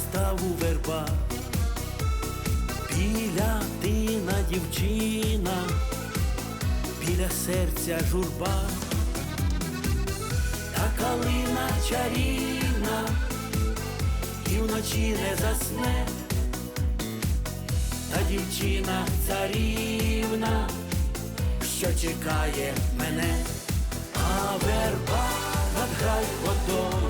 став у верба, біля тина дівчина, біля серця журба, та калина чарівна, і вночі не засне, та дівчина царівна, що чекає мене, а верба над водою.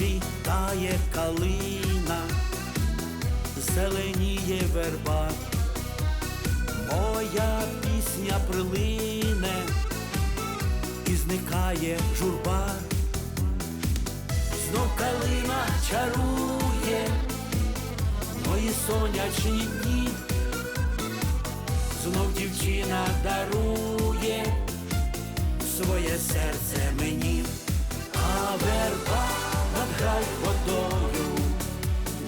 Розквітає калина, зеленіє верба, моя пісня прилине і зникає журба, знов калина чарує мої сонячні дні, знов дівчина дарує Хай водою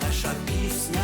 наша пісня.